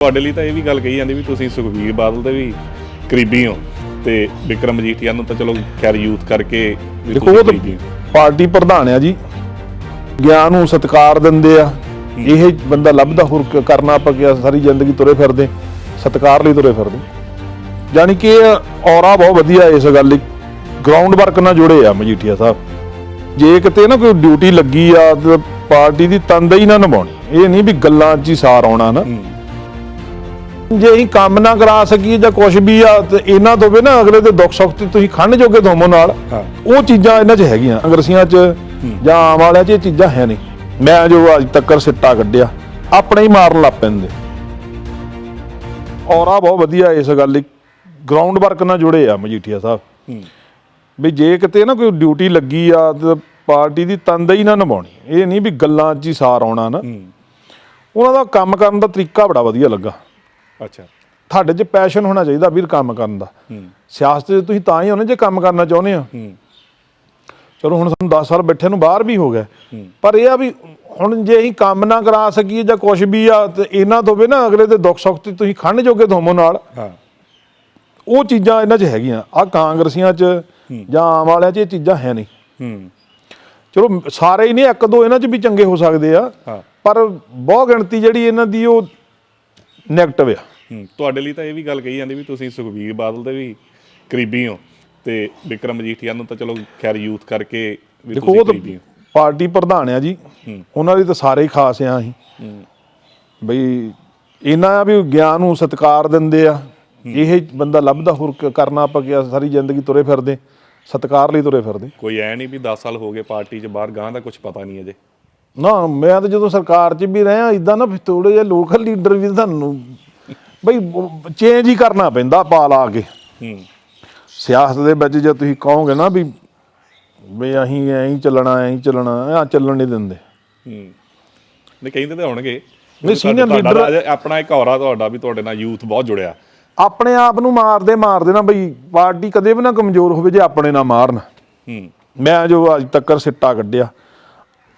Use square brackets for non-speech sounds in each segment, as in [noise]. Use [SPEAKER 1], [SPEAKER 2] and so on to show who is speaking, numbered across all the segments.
[SPEAKER 1] ਤੁਹਾਡੇ ਲਈ ਤਾਂ ਇਹ ਵੀ ਗੱਲ ਕਹੀ ਜਾਂਦੀ ਵੀ ਤੁਸੀਂ ਸੁਖਬੀਰ ਬਾਦਲ ਦੇ ਵੀ ਕਰੀਬੀ ਹੋ ਤੇ ਵਿਕਰਮ ਮਜੀਠੀਆ ਨੂੰ ਤਾਂ ਚਲੋ ਖੈਰ ਯੂਥ ਕਰਕੇ ਵੀ
[SPEAKER 2] ਦੇਖੋ
[SPEAKER 1] ਤੁਸੀਂ
[SPEAKER 2] ਉਹ ਤਾਂ
[SPEAKER 1] ਕਰੀਬੀ ਹੋ।
[SPEAKER 2] ਪਾਰਟੀ ਪ੍ਰਧਾਨ ਆ ਜੀ। ਗਿਆਨ ਨੂੰ ਸਤਿਕਾਰ ਦਿੰਦੇ ਆ। ਇਹ ਬੰਦਾ ਲੱਭਦਾ ਹੋਰ ਕ- ਕਰਨਾ ਆਪਾਂ ਕਿ ਸਾਰੀ ਜ਼ਿੰਦਗੀ ਤੁਰੇ ਫਿਰਦੇ। ਸਤਿਕਾਰ ਲਈ ਤੁਰੇ ਫਿਰਦੇ। ਯਾਨੀ ਕਿ ਔਰਾ ਬਹੁਤ ਵਧੀਆ ਇਸ ਗੱਲ ਲਈ। ਗਰਾਊਂਡ ਵਰਕ ਨਾਲ ਜੁੜੇ ਆ ਮਜੀਠੀਆ ਸਾਹਿਬ। ਜੇ ਕਿਤੇ ਨਾ ਕੋਈ ਡਿਊਟੀ ਲੱਗੀ ਆ ਤੇ ਪਾਰਟੀ ਦੀ ਤਨਦੇਹੀ ਨਾ ਨਿਭਾਉਣੀ। ਇਹ ਨਹੀਂ ਵੀ ਗੱਲਾਂ 'ਚ ਹੀ ਸਾਰ ਆਉਣਾ ਨਾ।
[SPEAKER 1] ਹੂੰ।
[SPEAKER 2] ਜੇ ਅਸੀਂ ਕੰਮ ਨਾ ਕਰਾ ਸਕੀਏ ਜਾਂ ਕੁਝ ਵੀ ਆ ਤੇ ਇਹਨਾਂ ਤੋਂ ਵੀ ਨਾ ਅਗਲੇ ਦੇ ਦੁੱਖ ਸੁੱਖ ਤੇ ਤੁਸੀਂ ਖੰਡ ਜੋਗੇ ਦੋਮੋ ਨਾਲ। ਉਹ ਚੀਜ਼ਾਂ ਇਹਨਾਂ 'ਚ ਹੈਗੀਆਂ ਅੰਗਰਸੀਆਂ 'ਚ ਜਾਂ ਆਮ ਵਾਲਿਆਂ 'ਚ ਇਹ ਚੀਜ਼ਾਂ ਹੈ ਨਹੀਂ। ਮੈਂ ਜੋ ਅੱਜ ਤੱਕ ਸਿੱਟਾ ਕੱਢਿਆ ਆਪਣੇ ਹੀ ਮਾਰਨ ਲੱਗ ਪੈਂਦੇ। ਔਰਾ ਬਹੁਤ ਵਧੀਆ ਇਸ ਗੱਲ ਲਈ। ਗਰਾਊਂਡ ਵਰਕ ਨਾਲ ਜੁੜੇ ਆ ਮਜੀਠੀਆ ਸਾਹਿਬ। ਵੀ ਜੇ ਕਿਤੇ ਨਾ ਕੋਈ ਡਿਊਟੀ ਲੱਗੀ ਆ ਤੇ ਪਾਰਟੀ ਦੀ ਤਨਦੇਹੀ ਨਾ ਨਿਭਾਉਣੀ। ਇਹ ਨਹੀਂ ਵੀ ਗੱਲਾਂ 'ਚ ਹੀ ਸਾਰ ਆਉਣਾ ਨਾ। ਉਹਨਾਂ ਦਾ ਕੰਮ ਕਰਨ ਦਾ ਤਰੀਕਾ ਬੜਾ ਵਧੀਆ ਲੱਗਾ।
[SPEAKER 1] ਅੱਛਾ।
[SPEAKER 2] ਤੁਹਾਡੇ 'ਚ ਪੈਸ਼ਨ ਹੋਣਾ ਚਾਹੀਦਾ ਵੀਰ ਕੰਮ ਕਰਨ ਦਾ।
[SPEAKER 1] ਹੂੰ।
[SPEAKER 2] ਸਿਆਸਤ 'ਚ ਤੁਸੀਂ ਤਾਂ ਹੀ ਹੋਣੇ ਜੇ ਕੰਮ ਕਰਨਾ ਚਾਹੁੰਦੇ ਆ
[SPEAKER 1] ਹੂੰ।
[SPEAKER 2] ਚਲੋ ਹੁਣ ਸਾਨੂੰ 10 ਸਾਲ ਬੈਠੇ ਨੂੰ ਬਾਹਰ ਵੀ ਹੋ ਗਿਆ। ਪਰ ਇਹ ਆ ਵੀ ਹੁਣ ਜੇ ਅਸੀਂ ਕੰਮ ਨਾ ਕਰਾ ਸਕੀਏ ਜਾਂ ਕੁਝ ਵੀ ਆ ਤੇ ਇਹਨਾਂ ਤੋਂ ਵੀ ਨਾ ਅਗਲੇ ਦੇ ਦੁੱਖ ਸੁੱਖ ਤੇ ਤੁਸੀਂ ਖੰਡ ਜੋਗੇ ਦੋਮੋ ਨਾਲ।
[SPEAKER 1] ਹਾਂ।
[SPEAKER 2] ਉਹ ਚੀਜ਼ਾਂ ਇਹਨਾਂ 'ਚ ਹੈਗੀਆਂ। ਆ ਕਾਂਗਰਸੀਆਂ 'ਚ ਜਾਂ ਆਮ ਵਾਲਿਆਂ 'ਚ ਇਹ ਚੀਜ਼ਾਂ ਹੈ ਨਹੀਂ। ਚਲੋ ਸਾਰੇ ਹੀ ਨਹੀਂ ਇੱਕ ਦੋ ਇਹਨਾਂ 'ਚ ਵੀ ਚੰਗੇ ਹੋ ਸਕਦੇ ਆ। ਪਰ ਬਹੁ ਗਿਣਤੀ ਜਿਹੜੀ ਇਹਨਾਂ ਦੀ ਉਹ ਨੈਗੇਟਿਵ ਆ।
[SPEAKER 1] ਹੂੰ ਤੁਹਾਡੇ ਲਈ ਤਾਂ ਇਹ ਵੀ ਗੱਲ ਕਹੀ ਜਾਂਦੀ ਵੀ ਤੁਸੀਂ ਸੁਖਬੀਰ ਬਾਦਲ ਦੇ ਵੀ ਕਰੀਬੀ ਹੋ ਤੇ ਵਿਕਰਮ ਮਜੀਠੀਆ ਨੂੰ ਤਾਂ ਚਲੋ ਖੈਰ ਯੂਥ ਕਰਕੇ ਵੀ
[SPEAKER 2] ਦੇਖੋ
[SPEAKER 1] ਤੁਸੀਂ
[SPEAKER 2] ਉਹ ਤਾਂ
[SPEAKER 1] ਕਰੀਬੀ ਹੋ।
[SPEAKER 2] ਪਾਰਟੀ ਪ੍ਰਧਾਨ ਆ ਜੀ। ਉਹਨਾਂ ਦੀ ਤਾਂ ਸਾਰੇ ਹੀ ਖਾਸ ਆ ਅਸੀਂ।
[SPEAKER 1] ਹੂੰ।
[SPEAKER 2] ਬਈ ਇਹਨਾਂ ਆ ਵੀ ਗਿਆਨ ਨੂੰ ਸਤਿਕਾਰ ਦਿੰਦੇ ਆ। ਇਹ ਬੰਦਾ ਲੱਭਦਾ ਹੋਰ ਕ- ਕਰਨਾ ਆਪਾਂ ਕਿ ਸਾਰੀ ਜ਼ਿੰਦਗੀ ਤੁਰੇ ਫਿਰਦੇ। ਸਤਿਕਾਰ ਲਈ ਤੁਰੇ ਫਿਰਦੇ।
[SPEAKER 1] ਕੋਈ ਐ ਨਹੀਂ ਵੀ 10 ਸਾਲ ਹੋ ਗਏ ਪਾਰਟੀ 'ਚ ਬਾਹਰ ਗਾਂ ਦਾ ਕੁਝ ਪਤਾ ਨਹੀਂ ਅਜੇ।
[SPEAKER 2] ਨਾ ਮੈਂ ਤਾਂ ਜਦੋਂ ਸਰਕਾਰ 'ਚ ਵੀ ਰਿਹਾ ਇਦਾਂ ਨਾ ਥੋੜੇ ਜਿਹੇ ਲੋਕਲ ਲੀਡਰ ਵੀ ਤੁਹਾਨੂੰ ਬਈ ਚੇਂਜ ਹੀ ਕਰਨਾ ਪੈਂਦਾ ਪਾ ਲਾ ਕੇ।
[SPEAKER 1] ਹੂੰ।
[SPEAKER 2] ਸਿਆਸਤ ਦੇ ਵਿੱਚ ਜੇ ਤੁਸੀਂ ਕਹੋਗੇ ਨਾ ਵੀ ਵੀ ਅਸੀਂ ਐਂ ਹੀ ਚੱਲਣਾ ਐਂ ਹੀ ਚੱਲਣਾ ਆ ਚੱਲਣ ਨਹੀਂ ਦਿੰਦੇ।
[SPEAKER 1] ਹੂੰ। ਨਹੀਂ ਕਹਿੰਦੇ ਤਾਂ ਹੋਣਗੇ।
[SPEAKER 2] ਨਹੀਂ,
[SPEAKER 1] ਤਾਂ ਅਜੇ ਆਪਣਾ ਇੱਕ ਔਰਾ ਤੁਹਾਡਾ ਵੀ ਤੁਹਾਡੇ ਨਾਲ ਯੂਥ ਬਹੁਤ ਜੁੜਿਆ।
[SPEAKER 2] ਆਪਣੇ ਆਪ ਨੂੰ ਮਾਰਦੇ ਮਾਰਦੇ ਨਾ ਬਈ ਪਾਰਟੀ ਕਦੇ ਵੀ ਨਾ ਕਮਜ਼ੋਰ ਹੋਵੇ ਜੇ ਆਪਣੇ ਨਾ ਮਾਰਨ।
[SPEAKER 1] ਹੂੰ।
[SPEAKER 2] ਮੈਂ ਜੋ ਅੱਜ ਤੱਕ ਸਿੱਟਾ ਕੱਢਿਆ।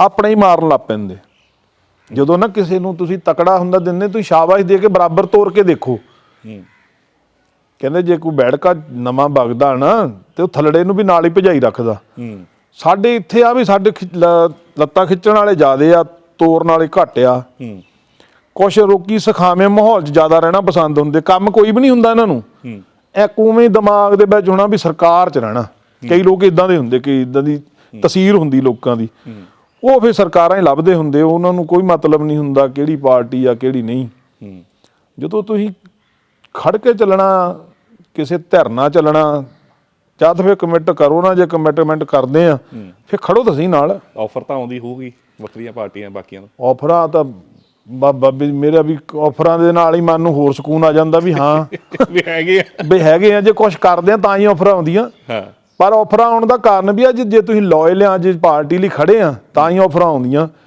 [SPEAKER 2] ਆਪਣੇ ਹੀ ਮਾਰਨ ਲੱਗ ਪੈਂਦੇ। ਜਦੋਂ ਨਾ ਕਿਸੇ ਨੂੰ ਤੁਸੀਂ ਤਕੜਾ ਹੁੰਦਾ ਦਿੰਦੇ ਤੁਸੀਂ ਸ਼ਾਬਾਸ਼ ਦੇ ਕੇ ਬਰਾਬਰ ਤੋੜ ਕੇ ਦੇਖੋ।
[SPEAKER 1] ਹੂੰ।
[SPEAKER 2] ਕਹਿੰਦੇ ਜੇ ਕੋਈ ਬੈੜਕਾ ਨਵਾਂ ਵਗਦਾ ਨਾ ਤੇ ਉਹ ਥਲੜੇ ਨੂੰ ਵੀ ਨਾਲ ਹੀ ਭਜਾਈ ਰੱਖਦਾ।
[SPEAKER 1] ਹੂੰ।
[SPEAKER 2] ਸਾਡੇ ਇੱਥੇ ਆ ਵੀ ਸਾਡੇ ਲੱਤਾਂ ਖਿੱਚਣ ਵਾਲੇ ਜ਼ਿਆਦੇ ਆ ਤੋਰਨ ਵਾਲੇ ਘੱਟ ਆ।
[SPEAKER 1] ਹੂੰ।
[SPEAKER 2] ਕੁਛ ਰੋਕੀ ਸਖਾਵੇਂ ਮਾਹੌਲ 'ਚ ਜ਼ਿਆਦਾ ਰਹਿਣਾ ਪਸੰਦ ਹੁੰਦੇ ਕੰਮ ਕੋਈ ਵੀ ਨਹੀਂ ਹੁੰਦਾ ਇਹਨਾਂ ਨੂੰ। ਉਵੇਂ ਹੀ ਦਿਮਾਗ ਦੇ ਵਿੱਚ ਹੋਣਾ ਵੀ ਸਰਕਾਰ 'ਚ ਰਹਿਣਾ। ਕਈ ਲੋਕ ਇਦਾਂ ਦੇ ਹੁੰਦੇ ਕਿ ਇਦਾਂ ਦੀ ਤਸਵੀਰ ਹੁੰਦੀ ਲੋਕਾਂ ਦੀ। ਉਹ ਫਿਰ ਸਰਕਾਰਾਂ ਹੀ ਲੱਭਦੇ ਹੁੰਦੇ ਉਹਨਾਂ ਨੂੰ ਕੋਈ ਮਤਲਬ ਨਹੀਂ ਹੁੰਦਾ ਕਿਹੜੀ ਪਾਰਟੀ ਆ ਕਿਹੜੀ ਨਹੀਂ। ਜਦੋਂ ਤੁਸੀਂ ਖੜ ਕੇ ਚੱਲਣਾ ਕਿਸੇ ਧਿਰ ਨਾਲ ਚੱਲਣਾ ਜਦ ਫਿਰ ਕਮਿਟ ਕਰੋ ਨਾ ਜੇ ਕਮਿਟਮੈਂਟ ਕਰਦੇ ਆ ਫਿਰ ਖੜੋ ਤੁਸੀਂ ਨਾਲ।
[SPEAKER 1] ਆਫਰ ਤਾਂ ਆਉਂਦੀ ਹੋਊਗੀ ਵੱਖਰੀਆਂ ਪਾਰਟੀਆਂ ਬਾਕੀਆਂ ਨੂੰ।
[SPEAKER 2] ਆਫਰਾਂ ਤਾਂ ਬਾਬਾ ਮੇਰਾ ਵੀ ਆਫਰਾਂ ਦੇ ਨਾਲ ਹੀ ਮਨ ਨੂੰ ਹੋਰ ਸਕੂਨ ਆ ਜਾਂਦਾ ਵੀ ਹਾਂ। [laughs]
[SPEAKER 1] ਵੀ ਹੈਗੇ ਆ।
[SPEAKER 2] ਵੀ ਹੈਗੇ ਆ ਜੇ ਕੁਝ ਕਰਦੇ ਆ ਤਾਂ ਹੀ ਆਫਰਾਂ ਆਉਂਦੀਆਂ।
[SPEAKER 1] ਹਾਂ।
[SPEAKER 2] ਪਰ ਆਫਰਾਂ ਆਉਣ ਦਾ ਕਾਰਨ ਵੀ ਆ, ਜੇ ਜੇ ਤੁਸੀਂ ਲਾਇਲ ਆ, ਜੇ ਪਾਰਟੀ ਲਈ ਖੜੇ ਆ, ਤਾਂ ਹੀ ਆਫਰਾਂ ਆਉਂਦੀਆਂ।